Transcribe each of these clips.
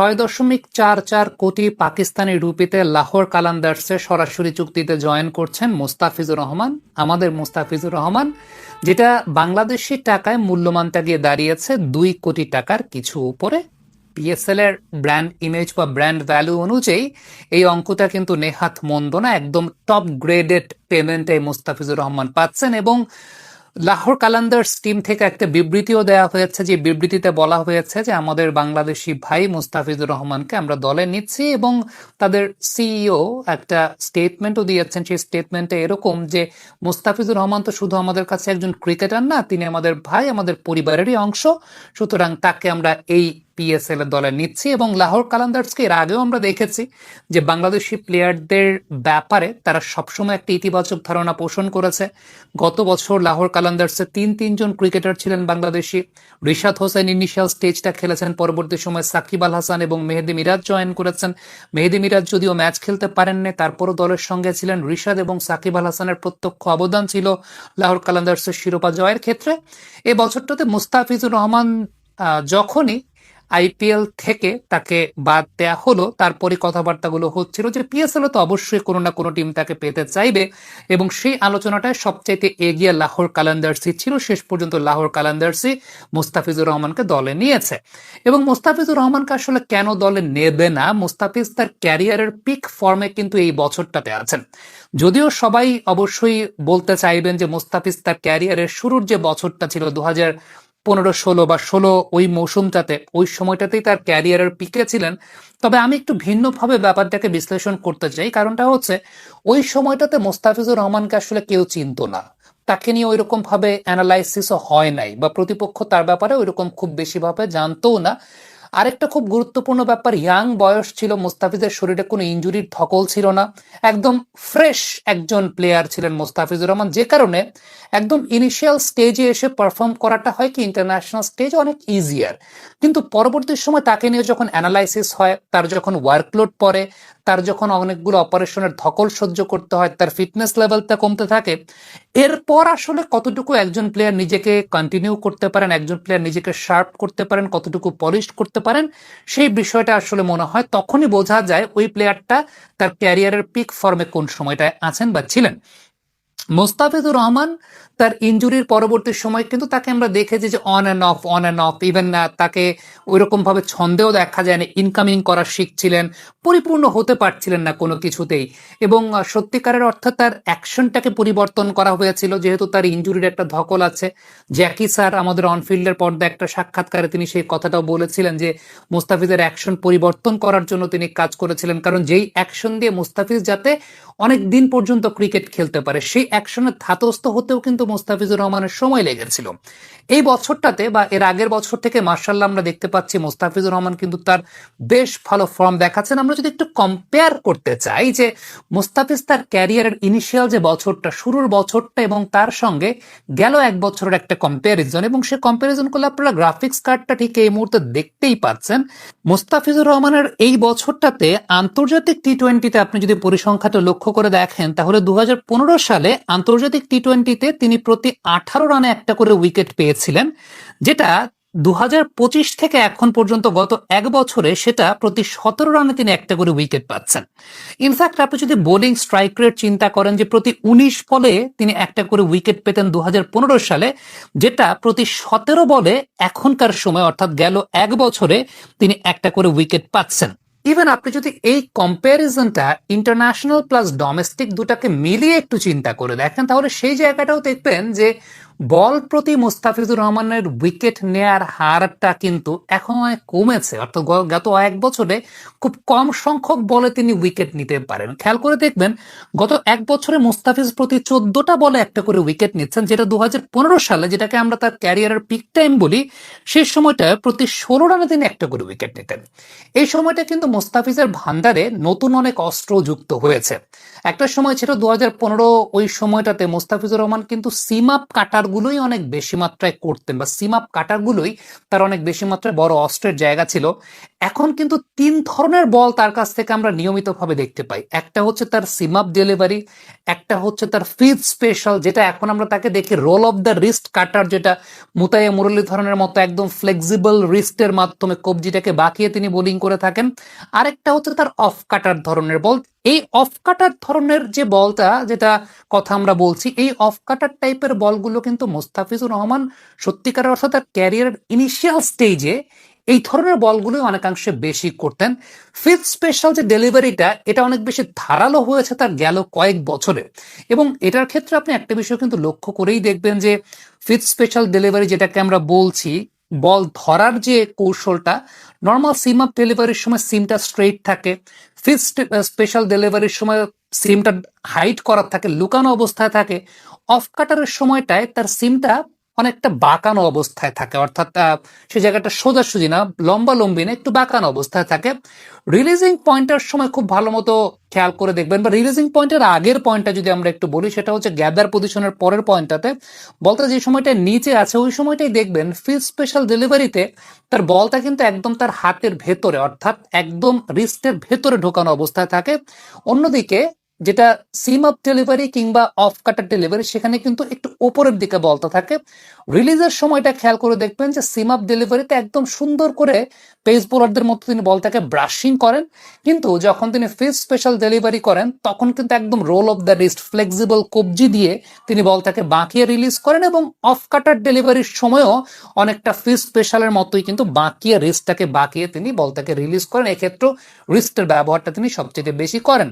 ছয় দশমিক চার চার কোটি পাকিস্তানি রুপিতে লাহোর কালান্দার্সে সরাসরি চুক্তিতে জয়েন করছেন মুস্তাফিজুর রহমান, আমাদের মুস্তাফিজুর রহমান, যেটা বাংলাদেশি টাকায় মূল্যমানটা গিয়ে দাঁড়িয়েছে দুই কোটি টাকার কিছু উপরে। পিএসএল এর ব্র্যান্ড ইমেজ বা ব্র্যান্ড ভ্যালু অনুযায়ী এই অঙ্কটা কিন্তু নেহাত মন্দ না, একদম top graded payment Mustafizur Rahman পাচ্ছেন এবং লাহোর কালান্দার্স টিম থেকে একটা বিবৃতিও দেওয়া হয়েছে, যে বিবৃতিতে বলা হয়েছে যে আমাদের বাংলাদেশি ভাই মুস্তাফিজুর রহমানকে আমরা দলে নিচ্ছি এবং তাদের সিইও একটা স্টেটমেন্টও দিয়েছেন। সেই স্টেটমেন্টে এরকম যে, মুস্তাফিজুর রহমান তো শুধু আমাদের কাছে একজন ক্রিকেটার না, তিনি আমাদের ভাই, আমাদের পরিবারেরই অংশ, সুতরাং তাকে আমরা এই পিএসএল এর দলে নিচ্ছি এবং লাহোর কালান্দার্সকে এর আগেও আমরা দেখেছি যে বাংলাদেশি প্লেয়ারদের ব্যাপারে তারা সবসময় একটা ইতিবাচক ধারণা পোষণ করেছে। গত বছর লাহোর কালান্দার্সে তিন তিনজন ক্রিকেটার ছিলেন বাংলাদেশি। রিশাদ হোসেন ইনিশিয়াল স্টেজটা খেলেছেন, পরবর্তী সময় সাকিব আল হাসান এবং মেহেদি মিরাজ জয়েন করেছেন। মেহেদি মিরাজ যদিও ম্যাচ খেলতে পারেননি, তারপরও দলের সঙ্গে ছিলেন রিশাদ এবং সাকিব আল হাসানের প্রত্যক্ষ অবদান ছিল লাহোর কালান্দার্সের শিরোপা জয়ের ক্ষেত্রে। এই বছরটাতে মুস্তাফিজুর রহমান যখনই আইপিএল থেকে তাকে বাদ দেয়া হলো। তারপরে কথাবার্তাগুলো হচ্ছিল যে পিএসএল তো অবশ্যই কোনো না কোনো টিম তাকে পেতে চাইবে এবং সেই আলোচনাটায় সবচাইতে এগিয়ে লাহোর কালান্দার্সি ছিল। শেষ পর্যন্ত লাহোর কালান্দার্সি মুস্তাফিজুর রহমানকে দলে নিয়েছে। এবং মুস্তাফিজুর রহমানকে আসলে কেন দলে নেবে না? মুস্তাফিজ তার ক্যারিয়ারের পিক ফর্মে কিন্তু এই বছরটাতে আছেন। যদিও সবাই অবশ্যই বলতে চাইবেন যে মুস্তাফিজ তার ক্যারিয়ারের শুরুর যে বছরটা ছিল দু হাজার পনেরো, ষোলো বা ষোলো ওই মৌসুমটাতে, ওই সময়টাতেই তার ক্যারিয়ারের পিকে ছিলেন। তবে আমি একটু ভিন্নভাবে ব্যাপারটাকে বিশ্লেষণ করতে চাই। কারণটা হচ্ছে, ওই সময়টাতে মোস্তাফিজুর রহমানকে আসলে কেউ চিনত না। তাকে নিয়ে ওইরকম ভাবে অ্যানালাইসিসও হয় নাই বা প্রতিপক্ষ তার ব্যাপারে ওইরকম খুব বেশিভাবে ভাবে জানতোও না। আরেকটা খুব গুরুত্বপূর্ণ ব্যাপার, ইয়াং বয়স ছিল মুস্তাফিজের শরীরে কোনো ইঞ্জুরির ধকল ছিল না। একদম ফ্রেশ একজন প্লেয়ার ছিলেন মুস্তাফিজুর রহমান, যে কারণে একদম ইনিশিয়াল স্টেজে এসে পারফর্ম করাটা হয় কি ইন্টারন্যাশনাল স্টেজ অনেক ইজিয়ার কিন্তু পরবর্তী সময় তাকে নিয়ে যখন অ্যানালাইসিস হয়, তার যখন ওয়ার্কলোড পড়ে, তার যখন অনেকগুলো অপারেশনের ধকল সহ্য করতে হয়, তার ফিটনেস লেভেলটা কমতে থাকে, এরপর আসলে কতটুকু একজন প্লেয়ার নিজেকে কন্টিনিউ করতে পারেন, একজন প্লেয়ার নিজেকে শার্প করতে পারেন, কতটুকু পলিশ করতে পারেন। সেই বিষয়টা আসলে মনে হয় তখনই বোঝা যায় ওই প্লেয়ারটা তার ক্যারিয়ারের পিক ফর্মে কোন সময়টায় আছেন বা ছিলেন। মোস্তাফিজুর রহমান তার ইঞ্জুরির পরবর্তী সময় কিন্তু তাকে আমরা দেখেছি যে on and off on and off even তাকে ওইরকম ভাবে ছন্দেও দেখা যায় না ইনকামিং করা শিখছিলেন, পরিপূর্ণ হতে পারছিলেন না কোনো কিছুতেই। এবং সত্যিকারের অর্থাৎ তার অ্যাকশনটাকে পরিবর্তন করা হয়েছিল, যেহেতু তার ইঞ্জুরির একটা ধকল আছে। জ্যাকি স্যার আমাদের অনফিল্ডের পর্দা একটা সাক্ষাৎকারে তিনি সেই কথাটাও বলেছিলেন যে, মুস্তাফিজের অ্যাকশন পরিবর্তন করার জন্য তিনি কাজ করেছিলেন, কারণ যেই অ্যাকশন দিয়ে মুস্তাফিজ যাতে অনেক দিন পর্যন্ত ক্রিকেট খেলতে পারে, সেই অ্যাকশনের ধাতস্থ হতেও কিন্তু মুস্তাফিজুর রহমানের সময় লেগেছিল। এই বছরটাতে বা এর আগের বছর থেকে মার্শাল্লাহ আমরা দেখতে পাচ্ছি মুস্তাফিজুর রহমান কিন্তু তার বেশ ভালো ফর্ম দেখাচ্ছেন। আমরা যদি একটু কম্পেয়ার করতে চাই যে মুস্তাফিজ তার ক্যারিয়ারের ইনিশিয়াল যে বছরটা, শুরুর বছরটা এবং তার সঙ্গে গেল এক বছরের একটা কম্প্যারিজন এবং সে কম্প্যারিজন করলে আপনারা গ্রাফিক্স কার্ডটা ঠিক এই মুহূর্তে দেখতেই পাচ্ছেন। মোস্তাফিজুর রহমানের এই বছরটাতে আন্তর্জাতিক টি টোয়েন্টিতে আপনি যদি পরিসংখ্যাটা লক্ষ্য করে দেখেন, তাহলে দু হাজার পনেরো সালে আন্তর্জাতিক টি টোয়েন্টিতে তিনি প্রতি আঠারো রানে একটা করে উইকেট পেয়েছিলেন, যেটা দু হাজার পঁচিশ থেকে এখন পর্যন্ত গত এক বছরে সেটা প্রতি সতেরো রানে তিনি একটা করে উইকেট পাচ্ছেন। ইনফ্যাক্ট আপনি যদি বোলিং স্ট্রাইক রেট চিন্তা করেন যে প্রতি উনিশ বলে তিনি একটা করে উইকেট পেতেন দু হাজার পনেরো সালে, যেটা প্রতি সতেরো বলে এখনকার সময়, অর্থাৎ গেল এক বছরে তিনি একটা করে উইকেট পাচ্ছেন। ইভেন আপনি যদি এই কম্পারিজনটা ইন্টারন্যাশনাল প্লাস ডোমেস্টিক দুটাকে মিলিয়ে একটু চিন্তা করে দেখেন, তাহলে সেই জায়গাটাও দেখবেন যে বল প্রতি মুস্তাফিজুর রহমানের উইকেট নেয়ার হারটা কিন্তু এখন কমেছে। অর্থাৎ গত এক বছরে খুব কম সংখ্যক বলে তিনি উইকেট নিতে পারেন। খেয়াল করে দেখবেন, গত এক বছরে মুস্তাফিজ প্রতি চোদ্দটা বলে একটা করে উইকেট নিচ্ছেন, যেটা দু সালে, যেটাকে আমরা তার ক্যারিয়ারের পিক টাইম বলি, সেই সময়টা প্রতি ষোলো রানে তিনি একটা করে উইকেট নিতেন। এই সময়টা কিন্তু মোস্তাফিজের ভান্ডারে নতুন অনেক অস্ত্র যুক্ত হয়েছে। একটা সময় ছিল দু হাজার পনেরো, ওই সময়টাতে মোস্তাফিজুর রহমান কিন্তু সিম আপ কাটারগুলোই অনেক বেশি মাত্রায় করতেন বা সিমাপ কাটারগুলোই তার অনেক বেশি মাত্রায় বড় অস্ত্রের জায়গা ছিল। এখন কিন্তু তিন ধরনের বল তার কাছ থেকে আমরা নিয়মিতভাবে দেখতে পাই। একটা হচ্ছে তার সিম আপ ডেলিভারি, একটা হচ্ছে তার ফিজ স্পেশাল, যেটা এখন আমরা তাকে দেখি roll of the wrist cutter, যেটা মুতাইয়া মুরলী ধরনের মতো একদম ফ্লেক্সিবল রিস্টের মাধ্যমে কবজিটাকে বাঁকিয়ে তিনি বোলিং করে থাকেন। আরেকটা হচ্ছে তার অফ কাটার ধরনের বল। এই অফ কাটার ধরনের যে বলটা, যেটা কথা আমরা বলছি, এই অফ কাটার টাইপের বলগুলো কিন্তু মোস্তাফিজুর রহমান সত্যিকার অর্থাৎ তার ক্যারিয়ারের ইনিশিয়াল স্টেজে এই ধরনের বলগুলো অনেকাংশে বেশি করতেন। ফিফথ স্পেশাল যে ডেলিভারিটা, এটা অনেক বেশি ধারালো হয়েছে তার গেল কয়েক বছরে। এবং এটার ক্ষেত্রে আপনি একটা বিষয় কিন্তু লক্ষ্য করেই দেখবেন যে, ফিফথ স্পেশাল ডেলিভারি যেটাকে আমরা বলছি, বল ধরার যে কৌশলটা নর্মাল সিম আপ ডেলিভারির সময় সিমটা স্ট্রেইট থাকে। ফিফথ স্পেশাল ডেলিভারির সময় সিমটা হাইট করার থাকে, লুকানো অবস্থায় থাকে। অফ কাটারের সময়টায় তার সিমটা অনেকটা বাঁকানো অবস্থায় থাকে, অর্থাৎ সে জায়গাটা সোজাসুজি না, লম্বা লম্বি না, একটু বাঁকানো অবস্থায় থাকে। রিলিজিং পয়েন্টের সময় খুব ভালো মতো খেয়াল করে দেখবেন, বা রিলিজিং পয়েন্টের আগের পয়েন্টটা যদি আমরা একটু বলি, সেটা হচ্ছে গ্যাদার পজিশনের পরের পয়েন্টটাতে বলটা যে সময়টা নিচে আছে, ওই সময়টাই দেখবেন ফিল স্পেশাল ডেলিভারিতে তার বলটা কিন্তু একদম তার হাতের ভেতরে, অর্থাৎ একদম রিস্টের ভেতরে ঢোকানো অবস্থায় থাকে। অন্যদিকে যেটা সিম আপ ডেলিভারি কিংবা অফ কাটার ডেলিভারি, সেখানে কিন্তু একটু ওপরের দিকে বলতে থাকে। রিলিজের সময়টা খেয়াল করে দেখবেন যে সিম আপ ডেলিভারিতে একদম সুন্দর করে পেস বোলারদের মতো তিনি বলটাকে ব্রাশিং করেন। কিন্তু যখন তিনি ফিস স্পেশাল ডেলিভারি করেন, তখন কিন্তু একদম roll of the wrist, flexible কবজি দিয়ে তিনি বলটাকে বাঁকিয়ে রিলিজ করেন এবং অফ কাটার ডেলিভারির সময়ও অনেকটা ফিস স্পেশালের মতোই কিন্তু বাঁকিয়ে রিস্টটাকে বাঁকিয়ে তিনি বলটাকে রিলিজ করেন। এক্ষেত্রেও রিস্টের ব্যবহারটা তিনি সবচেয়ে বেশি করেন।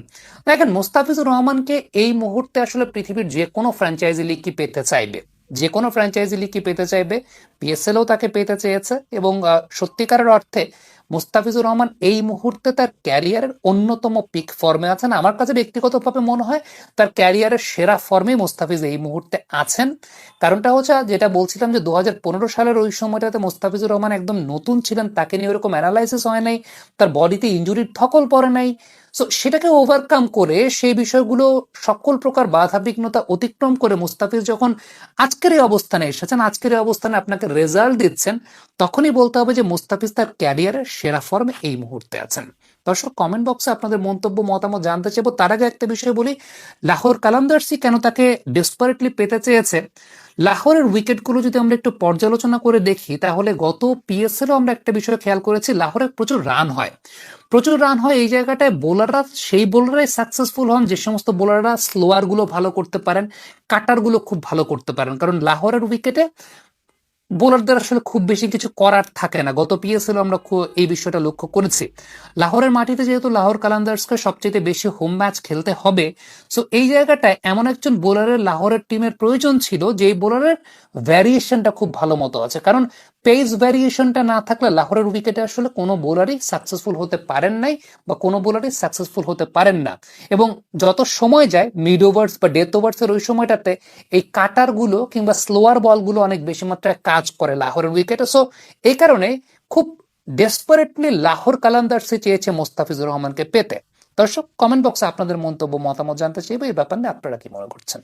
দেখেন মুস্তাফিজুর রহমানকে এই মুহূর্তে আসলে পৃথিবীর যে কোনো ফ্র্যাঞ্চাইজি লিগ কি পেতে চাইবে। যে কোনো ফ্র্যাঞ্চাইজি লিগ কি পেতে চাইবে। পিএসএলও তাকে পেতে চেয়েছে এবং সত্যিকারের অর্থে মুস্তাফিজুর রহমান এই মুহূর্তে তার ক্যারিয়ারের অন্যতম পিক ফর্মে আছেন। আমার কাছে ব্যক্তিগতভাবে মনে হয় তার ক্যারিয়ারের সেরা ফর্মে মুস্তাফিজ এই মুহূর্তে আছেন। কারণটা হচ্ছে, যেটা বলছিলাম যে দু হাজার পনেরো সালের ওই সময়টাতে মুস্তাফিজুর রহমান একদম নতুন ছিলেন, তাকে নিয়ে ওরকম অ্যানালাইসিস হয় নাই, তার বডিতে ইঞ্জুরির ধকল পড়ে নাই সো সেটাকে ওভারকাম করে সেই বিষয়গুলো সকল প্রকার বাধা বিঘ্নতা অতিক্রম করে মুস্তাফিজ যখন আজকের এই অবস্থানে এসেছেন, আজকের এই অবস্থানে আপনাকে রেজাল্ট দিচ্ছেন, তখনই বলতে হবে যে মুস্তাফিজ তার ক্যারিয়ারের সেরা ফর্মে এই মুহূর্তে আছেন। দর্শক কমেন্ট বক্সে আপনাদের মন্তব্য, মতামত জানতে চাইব। তার আগে একটা বিষয় বলি, লাহোর কালান্দার্সি কেন তাকে ডেসপারেটলি পেতে চেয়েছে? লাহোরের উইকেটগুলো যদি আমরা একটু পর্যালোচনা করে দেখি, তাহলে গত পিএসএলও আমরা একটা বিষয় খেয়াল করেছি, লাহোরে প্রচুর রান হয়। প্রচুর রান হয় এই জায়গাটায় বোলাররা সেই বোলাররাই সাকসেসফুল হন, যে সমস্ত বোলাররা স্লোয়ারগুলো ভালো করতে পারেন কাটারগুলো খুব ভালো করতে পারেন। কারণ লাহোরের উইকেটে বোলারদের আসলে খুব বেশি কিছু করার থাকে না। গত পিএসএল আমরা এই বিষয়টা লক্ষ্য করেছি। লাহোরের মাটিতে যেহেতু লাহোর কালান্দার্সকে সবচেয়ে বেশি হোম ম্যাচ খেলতে হবে সো এই জায়গাটায় এমন একজন বোলারের লাহোরের টিমের প্রয়োজন ছিল, যেই বোলারের ভ্যারিয়েশনটা খুব ভালো মতো আছে। কারণ পেস ভ্যারিয়েশনটা না থাকলে লাহোরের উইকেটে আসলে কোনো বোলারই সাকসেসফুল হতে পারেন নাই বা কোনো বোলারই সাকসেসফুল হতে পারেন না। এবং যত সময় যায় মিড ওভার্স বা ডেথ ওভার্সের ওই সময়টাতে এই কাটারগুলো কিংবা স্লোয়ার বলগুলো অনেক বেশি মাত্রায় কাজ করে লাহোরের উইকেটে সো এই কারণে খুব ডেসপারেটলি লাহোর কালান্দার্সে চেয়েছে মোস্তাফিজুর রহমানকে পেতে। দর্শক কমেন্ট বক্সে আপনাদের মন্তব্য, মতামত জানতে চাইব, এই ব্যাপার আপনারা কি মনে করছেন?